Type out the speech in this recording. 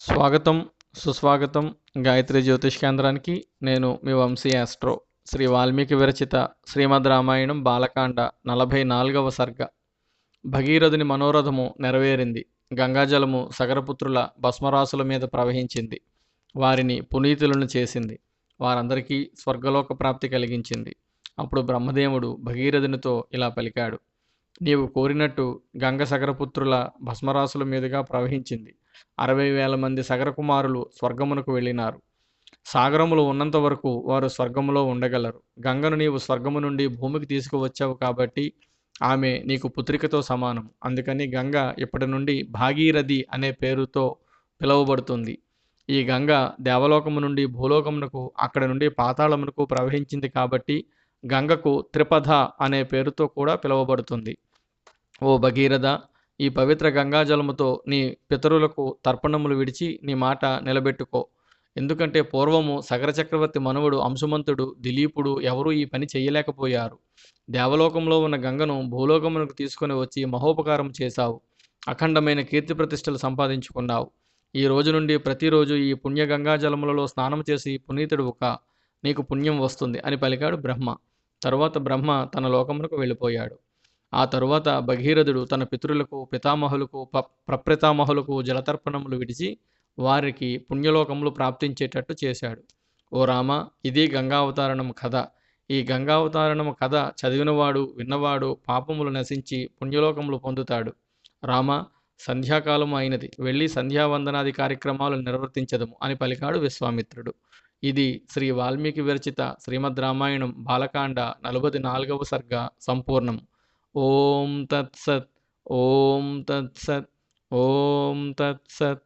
స్వాగతం సుస్వాగతం గాయత్రి జ్యోతిష్ కేంద్రానికి. నేను మీ వంశీ ఆస్ట్రో. శ్రీ వాల్మీకి విరచిత శ్రీమద్ రామాయణం బాలకాండ నలభై నాలుగవ సర్గ. భగీరథుని మనోరథము నెరవేరింది. గంగాజలము సగరపుత్రుల భస్మరాసుల మీద ప్రవహించింది. వారిని పునీతులను చేసింది. వారందరికీ స్వర్గలోక ప్రాప్తి కలిగించింది. అప్పుడు బ్రహ్మదేవుడు భగీరథునితో ఇలా పలికాడు. నీవు కోరినట్టు గంగ సగరపుత్రుల భస్మరాసుల మీదుగా ప్రవహించింది. అరవై వేల మంది సగర కుమారులు స్వర్గమునకు వెళ్ళినారు. సాగరములు ఉన్నంత వరకు వారు స్వర్గములో ఉండగలరు. గంగను నీవు స్వర్గము నుండి భూమికి తీసుకువచ్చావు కాబట్టి ఆమె నీకు పుత్రికతో సమానం అందుకని గంగ ఇప్పటి నుండి భాగీరథి అనే పేరుతో పిలువబడుతుంది. ఈ గంగ దేవలోకము నుండి భూలోకమునకు అక్కడ నుండి పాతాళమునకు ప్రవహించింది కాబట్టి గంగకు త్రిపథ అనే పేరుతో కూడా పిలువబడుతుంది. ఓ భగీరథ ఈ పవిత్ర గంగాజలముతో నీ పితరులకు తర్పణములు విడిచి నీ మాట నిలబెట్టుకో. ఎందుకంటే పూర్వము సగర చక్రవర్తి మనవుడు అంశుమంతుడు దిలీపుడు ఎవరూ ఈ పని చేయలేకపోయారు. దేవలోకంలో ఉన్న గంగను భూలోకమునకు తీసుకొని వచ్చి మహోపకారం చేశావు. అఖండమైన కీర్తి ప్రతిష్టలు సంపాదించుకున్నావు. ఈ రోజు నుండి ప్రతిరోజు ఈ పుణ్య గంగాజలములలో స్నానం చేసి పునీతుడు ఒక నీకు పుణ్యం వస్తుంది అని పలికాడు బ్రహ్మ. తరువాత బ్రహ్మ తన లోకమునకు వెళ్ళిపోయాడు. ఆ తరువాత భగీరథుడు తన పితరులకు పితామహులకు ప ప్రప్రతామహులకు జలతర్పణములు విడిచి వారికి పుణ్యలోకములు ప్రాప్తించేటట్టు చేశాడు. ఓ రామ ఇది గంగావతారణం కథ. ఈ గంగావతారణం కథ చదివినవాడు విన్నవాడు పాపములు నశించి పుణ్యలోకములు పొందుతాడు. రామ సంధ్యాకాలము అయినది. వెళ్ళి సంధ్యావందనాది కార్యక్రమాలు నిర్వర్తించదము అని పలికాడు విశ్వామిత్రుడు. ఇది శ్రీ వాల్మీకి విరచిత శ్రీమద్ రామాయణం బాలకాండ నలభై నాలుగవ సర్గ సంపూర్ణం. ఓం తత్సత్ ఓం తత్సత్ ఓం తత్సత్